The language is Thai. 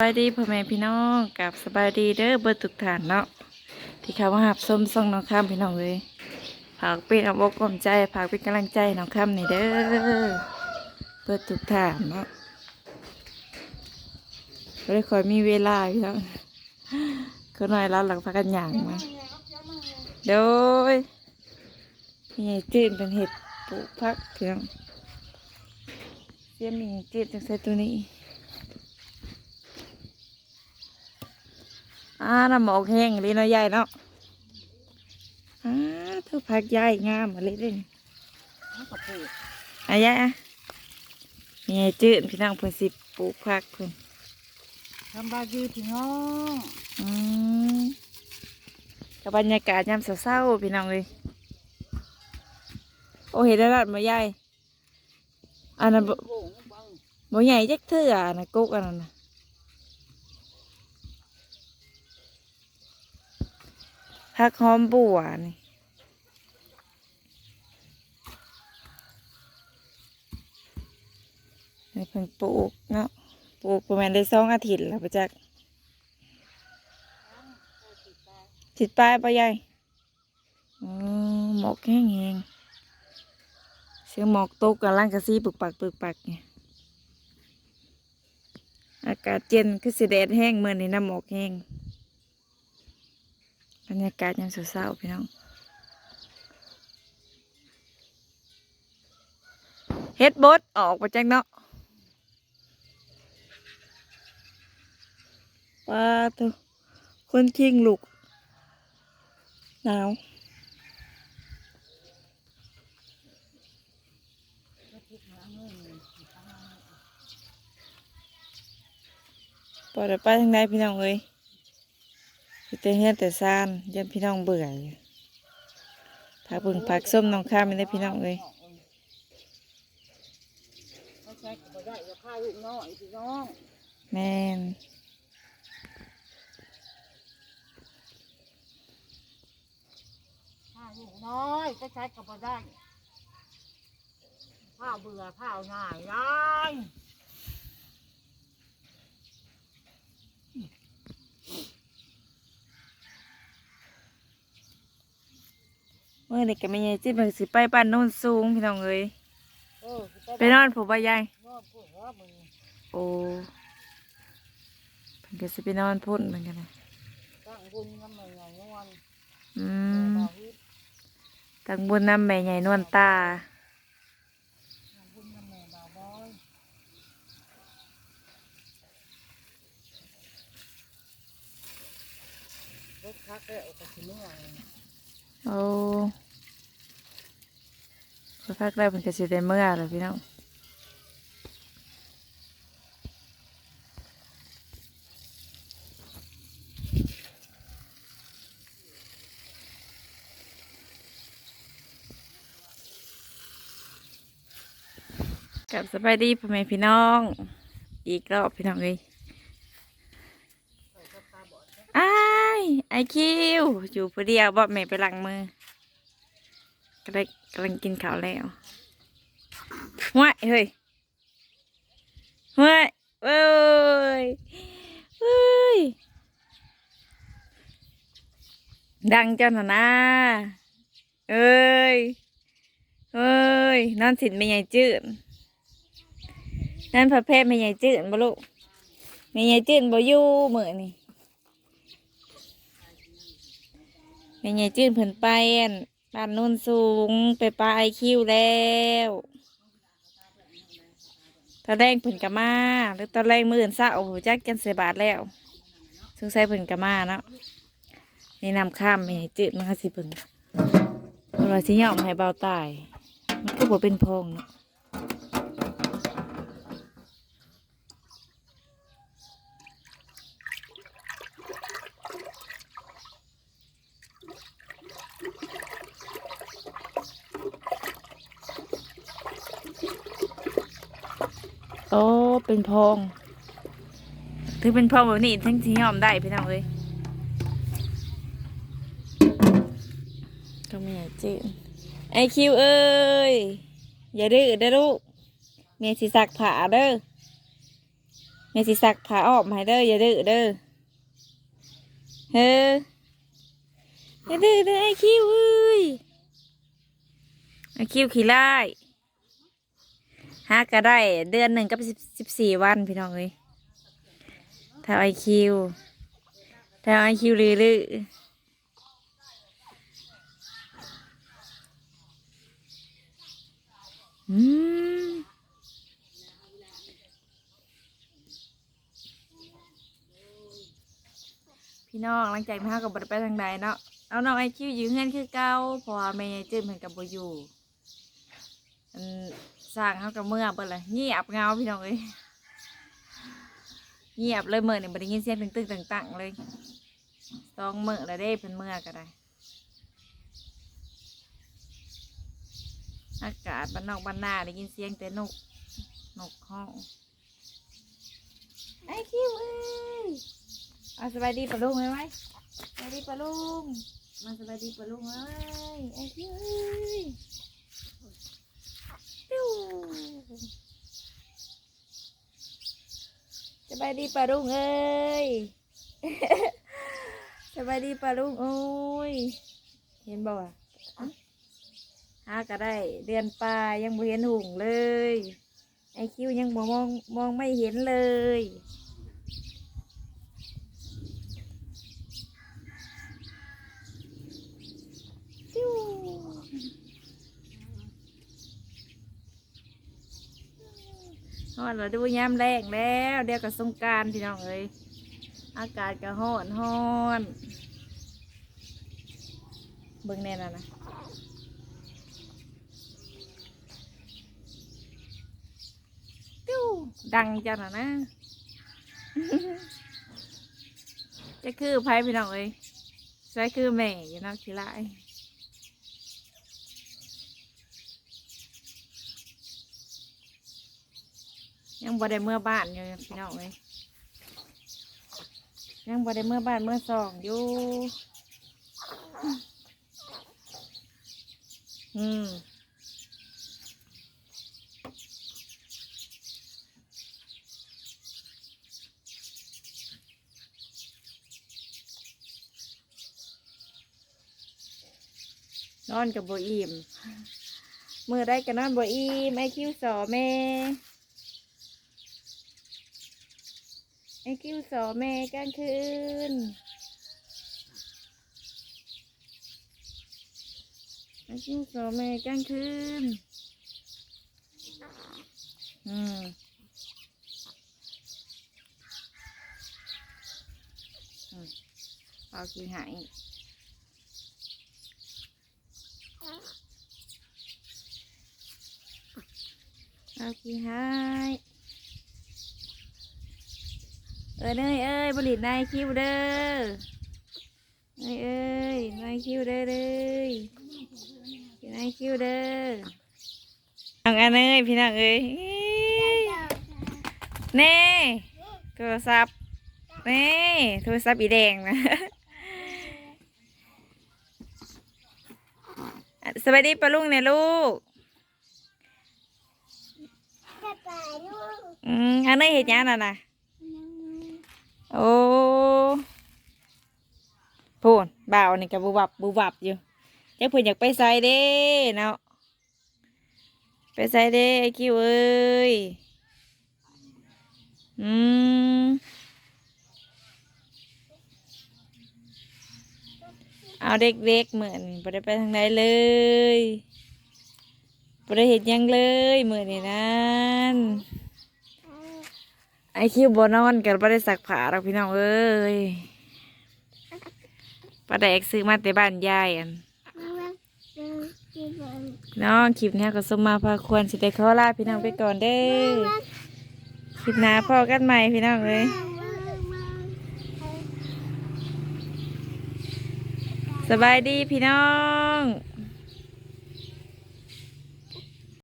สบายดีพ่อแม่พี่น้องกับสบายดีเด้อเบิดทุกฐานเนาะที่เขามาหับส้มส่องน้องข้ามพี่น้องเลยฝากเป็นอาบอกกำใจฝากเป็นกำลังใจน้องข้ามนี่เด้อเบิดทุกฐานเนาะไม่ได้คอยมีเวลาพี่น้องเขาหน่อยแล้วหลังพักกันหยางมาโดยมีจืดเป็นเห็ดปลูกพักพี่น้องเสียมีจืดจังใส่ตัวนี้ อ่าน้ำหมอกแห้งเลยเนาะใหญ่เนาะอ่าเธอพักใหญ่งามมาเลยเด่นอะยายอะมีไงจืดพี่น้องเพิ่นสิปลูกพักเพิ่นทำบาดีพี่น้องอืมกับบรรยากาศยามเศร้าๆพี่น้องเลยโอ้เห็นได้รัดมาใหญ่อันนั้นบ่โอ้งบังบ่ใหญ่จักเทื่ออันนะกุกอันนั้นนะ พักหอมบัวนี่ให้เพิ่งปลูกเนาะปลูกประมาณได้สองอาทิตย์แล้วไปจักติดปลายปะยายอ๋อหมอกแห้งแหงเสียงหมอกตกกับล่างกระซีปึกปักปึกปักเนี่ยอากาศเย็นคือสิแดดแห้งเมื่อนี้น้ำหมอกแห้ง บรรยากาศยังเศร้าๆพี่น้องเฮ็ดบดออกมาจากเนาะปลาตัวคนเคียงลูกหนาวปล่อยไปทางใดพี่น้องเอ้ย พี่แต่เฮียนแต่ซานยันพี่น้องเบื่ออยู่ผักบิ่งผักส้มน้องข้ามไม่ได้พี่น้องเอ้ยเขาใช้ก็ได้จะฆ่าลูกน้อยู่น้องแม่นน้อยก็ใช้ก็บ่ได้ข้าวเบื่อข้าวหน่ายได้ เมื่อนี้ก็ไม่ใหญ่จิตมันสิไปบ้านโน่นสูงพี่น้องเอ้ยเออไปนอนผูบ่ยายนอนพูดว่ามึงโอ้เพิ่นก็สิไปนอนพุ่นเหมือนกันนะตั้งบุญน้ำมันไงนวลอืมบาวิทตั้งบนน้ำแม่ใหญ่นวลตาตั้งบุญน้ำแม่บาบอยรถคักได้ออกไปถึงเมื่อไหร่ โอ้พอพักได้เพิ่นก็สิได้เมื่อแล้วพี่น้องกับสบายดีพ่อแม่พี่น้อง อีกรอบพี่น้องเลยอ้ายไอ คิว อยู่ผู้เดียวบ่แม่ไปล้างมือกำลังกำลังกินข้าวแล้วว้ายเฮ้ยว้ายเอ้ยเฮ้ยดังเจ้าหน่ะนะเอ้ยเอ้ยนอนสินไม่ใหญ่จืดนั่นประเภทไม่ใหญ่จืดบ่ลูกไม่ใหญ่จืดบ่อยู่มื้อนี่ แม่ใหญ่จื้นเพิ่นไปอั่นบ้านโนุ่นสูงไปปลาไอคิวแล้วตอนแรกเพิ่นกะมาหรือตอนแรกมืออื่นซะโอ้โหจักกันใส่บาทแล้วสงสัยเพิ่นกะมาเนาะนี่นำข้ามแม่ใหญ่จื้นมันก็สิเพิ่นเพิ่นว่าสิยอมให้เบาตาย มันก็บ่เป็นพองเนาะ เป็นพองถึงเป็นพองแบบนี้ทั้งสิยอมได้พี่น้องเอ้ยก็ไม่อยากจื้นไอคิวเอ้ย อย่าดื้อเด้อลูกเมสิสักผาเด้อเมสิสักผาอ้อมให้เด้ออย่าดื้อเด้อเฮ้ออย่าดื้อเด้อไอคิวเอ้ยไอคิวขี้ไล่ หาก็ได้เดือนหนึ่งกับสิบสี่วันพี่น้องเอ้ยถ้าไอคิวถ้าไอคิวลือๆอืมพี่น้องหลังจากมาเฮากับบไปทางใดเนาะเอาน้องไอคิวยู่เฮือนคือเก่าพราะว่าแม่ยายจื้มเพิ่นกับบอยู่อัน สร้างเฮากับเมื่อเบิ่เลยเงียบเหงาพี่น้องเอ้ยเงียบเลยมื้อนี่บ่ได้ยินเสียงตึงๆตังๆเลยสองมื้อแล้วเด้เพิ่นเมื่อก็ได้ อากาศบ้านนอกบ้านนาได้ยินเสียงแต่นกนกห้องไอคิวเอ้ยอาสบายดีปะลุงไหมไหมสบายดีปะลุงมาสบายดีปะลุงไหมไอ้ที่เอ้ยปิ้ว สบายดีปะลุงเอ้ยสบายดีปะลุงโอ้ย เห็นบ่วะหาก็ได้ เดือนปลายยังบ่เห็นหุ่งเลย ไอคิวยังบ่มองมองไม่เห็นเลย ซิว ฮอนเราดูยามแรงแล้วเดียวกับสงการพี่น้องเอ้ยอากาศก็ฮ้อนฮ้อนเบิ่งแน่น่ะนะติ้วดังจังน่ะนะจะคือไพ่พี่น้องเอ้ยใช่คือแม่อยู่นาะขี้ล ยังบ่ได้เมื่อบ้านอยู่พี่น้องเลยยังบ่ได้เมื่อบ้านเมื่อสองอยู่ อืมนอนกับบ่อิ่มเมื่อได้ก็นอนบ่อิ่มไอคิวสอแม่ ไอคิวสอแม่กลางคืน ไอคิวสอแม่กลางคืน อืมอืมเอาขี้หายเอาขี้หาย เออเนยเอ้ยบริตนายคิวเด้อเนยเอ้ยนายคิวเด้อเลยนายคิวเด้อน้องอันเอ้ยพี่น้องเอ้ยเน่โทรศัพท์เน่โทรศัพท์อีแดงนะสวัสดีปะลุงเนี่ยลูกอืมอันเนยเห็นยังน่ะนะ โอ้พูนบ่าวนี่กับบุบับบุบับอยู่เดี๋ยวเพื่อนอยากไปใส่เด้เนาะไปใส่เด้ไอคิวเอ้ยอืมเอาเด็กๆเหมือนบ่ได้ไปทางใดเลยบ่ได้เห็นยังเลยเหมือนนี่นั่น ไอคิวบนอนกันไ่ได้สักผาหรอกพี่น้องเอ้ยป้าแดกซื้อมาแต่บ้านยายอันน้องคลิปนี้ก็สมมาพาควรสิได้ขอลาพี่น้องไปก่อนเด้คลิปหน้าพอกันใหม่พี่น้องเอ้ยสบายดีพี่น้อง